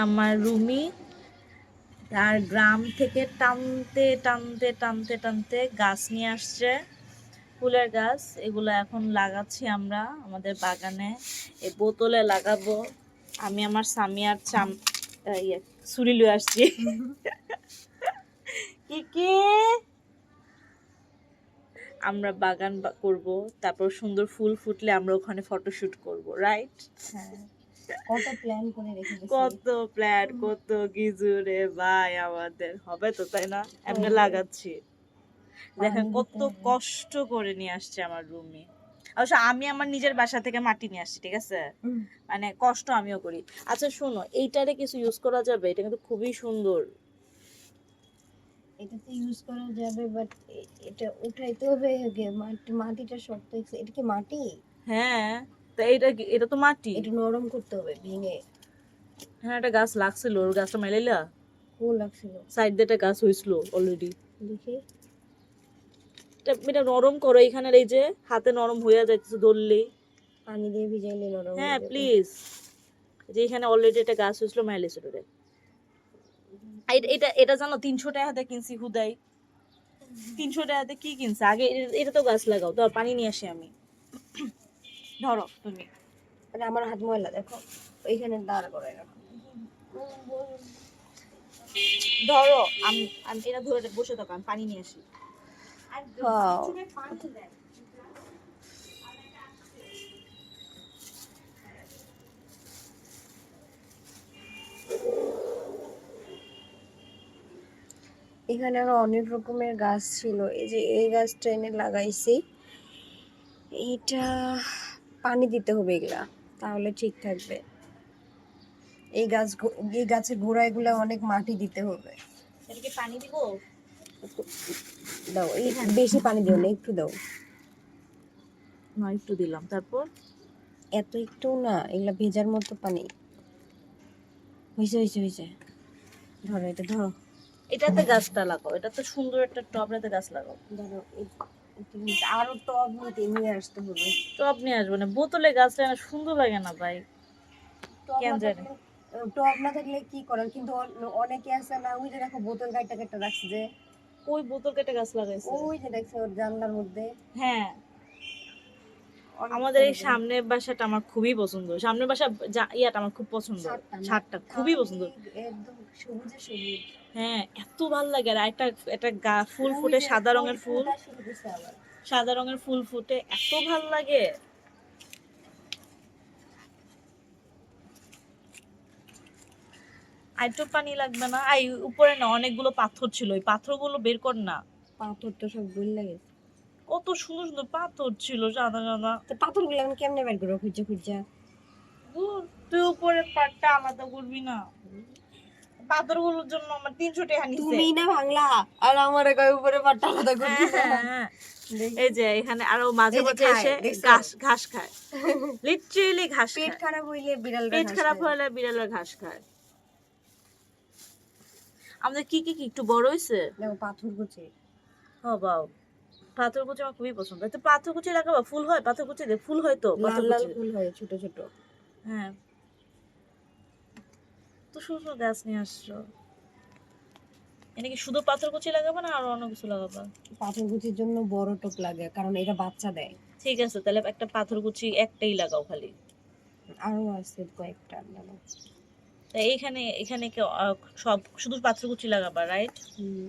আমার রুমি আর গ্রাম থেকে টানতে টানতে টানতে টানতে গাছ নিয়ে আসছে, ফুলের গাছ। এগুলো এখন লাগাচ্ছি আমরা আমাদের বাগানে। এই বোতলে লাগাবো। আমি আমার স্বামী আর চাম ইয়ে ছুরি লয়ে আসছি। কি কি? আমরা বাগান করব। তারপর সুন্দর ফুল ফুটলে আমরা ওখানে ফটোশুট করব রাইট হ্যাঁ। কত প্ল্যান করে রেখে কত প্ল্যান কত কিছু রে ভাই আমাদের। হবে তো তাই না? এমনি লাগাচ্ছি। দেখেন কত কষ্ট করে নিয়ে আসছে আমার রুমে অবশ্য আমি আমার নিজের বাসা থেকে মাটি নিয়ে আসছি ঠিক আছে? মানে কষ্ট আমিও করি। আচ্ছা শোনো এইটারে কিছু ইউজ করা যাবে? এটা কিন্তু খুবই সুন্দর। এটাতে ইউজ করা যাবে বাট এটা উঠাইতে হবে মাটি মাটিটা শক্ত এটা কি মাটি? হ্যাঁ। তা এটা এটা তো মাটি? এটা নরম করতে হবে ভেঙে। হ্যাঁ একটা গাছ লাগছিল ওর গাছটা মেলাইলা? ও লাগছিল। সাইড দিয়ে একটা গাছ হয়েছিল অলরেডি দেখি। এটা নরম করো এখানের এই যে হাতে নরম হয়ে যাচ্ছে ধরলেই পানি দিয়ে ভিজাইলে নরম হ্যাঁ প্লিজ যে এখানে অলরেডি একটা গাছ হয়েছিল মাইলেজ রে এটা এটা জানো তিনশো টাকাতে কিনছি হুদাই। তিনশো টাকাতে কি কিনছে? আগে এটা তো গাছ লাগাও তো পানি নিয়ে আসি আমি। ধরো তুমি। মানে আমার হাত ময়লা দেখো ওইখানে দাঁড় করে রাখো ধরো আমি আমি এটা ধরে বসে থাকো আমি পানি নিয়ে আসি। এখানে আরও অনেক রকমের গাছ ছিল এই যে এই গাছটা এনে লাগাইছি। এইটা পানি দিতে হবে এগুলা তাহলে ঠিক থাকবে। এই গাছ এই গাছের গোড়ায় অনেক মাটি দিতে হবে। এটা পানি দিব? দাও এই বেশি পানি দিও না একটু দাও। না একটু দিলাম। তারপর? এত একটু না এগুলা ভেজার মতো পানি। হয়েছে হয়েছে হয়েছে ধরো এটা ধরো। এটাতে গাছটা লাগাও এটা তো সুন্দর একটা টবটাতে গাছ লাগাও। ধরো আরও টব নিয়ে আসতে হবে। টব নিয়ে আসব না বোতলে গাছ লাগানো সুন্দর লাগে না ভাই। কেন জানি? থাকলে- টব না থাকলে কি করার? কিন্তু অনেকে আছে না ওই যে দেখো বোতল গাইটা কেটে রাখছে যে ওই বোতল কেটে গাছ লাগাইছে। ওই যে দেখছ ওর জানলার মধ্যে। হ্যাঁ। আমাদের এই সামনের বাসাটা আমার খুবই পছন্দ। সামনের বাসা ইয়াটা আমার খুব পছন্দ। ছাদটা খুবই পছন্দ। হ্যাঁ এত ভালো লাগে। আর একটা একটা গা ফুল ফুটে সাদা রঙের ফুল। সাদা রঙের ফুল ফুটে এত ভালো লাগে। আর একটু পানি লাগবে না? আই উপরে না অনেকগুলো পাথর ছিল। ওই পাথরগুলো বের কর না। পাথর তো সব ভুল লাগে কত সুন্দর সুন্দর পাথর ছিল সাদা সাদা তো পাথরগুলো এখন কেমনে বের করো খুঁজে খুঁজে? তুই উপরের পাটটা আলাদা করবি না। পাথরগুলোর জন্য আমার তিনশো টাকা নিচ্ছে তুমি না ভাঙলা আর আমার কয় উপরে পাট্টা আলাদা করবি হ্যাঁ, হ্যাঁ, হ্যাঁ। দেখি। এই যে এখানে আরও মাঝে মাঝে এসে ঘাস ঘাস খায়। লিটারেলি ঘাস পেট খারাপ হইলে বিড়াল পেট খারাপ বিড়ালের ঘাস খায়। আমাদের কি কি কি একটু বড় হয়েছে দেখো পাথর কুচি ও বাও পাথর কুচি আমার খুবই পছন্দ। তো পাথর কুচি লাগাবো ফুল হয়? পাথর কুচি দিয়ে ফুল হয় তো লাল লাল ফুল হয় ছোট ছোট। হ্যাঁ। তো সুন্দর গাছ নিয়ে আসছো। এনে কি শুধু পাথর কুচি লাগাবো না আরও অন্য কিছু লাগাবো? পাথর কুচির জন্য বড় টোপ লাগে কারণ এটা বাচ্চা দেয়। ঠিক আছে তাহলে একটা পাথর কুচি একটাই লাগাও খালি। আরও আছে কয়েকটা লাগাও। তা এইখানে এখানে কি সব শুধু পাথর কুচি লাগাবা রাইট হুম,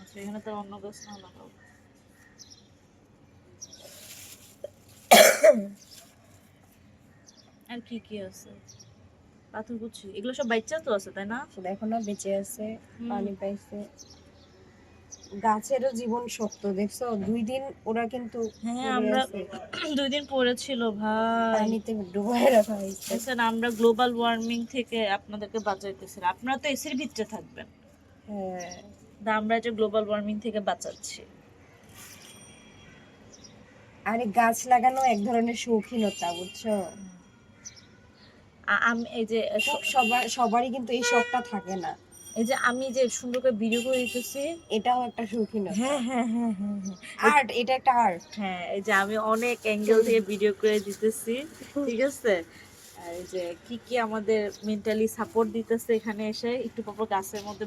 আচ্ছা এখানে তো অন্য গাছ না লাগাও। আর কি কি আছে? পাথর কুচি এগুলো সব বাচ্চা তো আছে তাই না? শুধু এখনও বেঁচে আছে পানি পাইছে। গাছেরও জীবন শক্ত দেখছ? দুই দিন ওরা কিন্তু হ্যাঁ আমরা দুই দিন পরে ছিল ভাই। পানিতে ডুবাই রাখা হয়েছে। আমরা গ্লোবাল ওয়ার্মিং থেকে আপনাদেরকে বাঁচাইতেছি আপনারা তো এসির ভিতরে থাকবেন। হ্যাঁ। আমরা যে গ্লোবাল ওয়ার্মিং থেকে বাঁচাচ্ছি। আর গাছ লাগানো এক ধরনের শৌখিনতা বুঝছ? আমি এই যে সবার সবারই কিন্তু এই শখটা থাকে না। এই যে আমি যে সুন্দর করে ভিডিও করে দিতেছি। এটাও একটা শৌখিনতা। হ্যাঁ হ্যাঁ হ্যাঁ হ্যাঁ হ্যাঁ। আর্ট এটা একটা আর্ট হ্যাঁ এই যে আমি অনেক অ্যাঙ্গেল দিয়ে ভিডিও করে দিতেছি ঠিক আছে? আর এই যে কি কি আমাদের মেন্টালি সাপোর্ট দিতেছে এখানে এসে একটু পর গাছের মধ্যে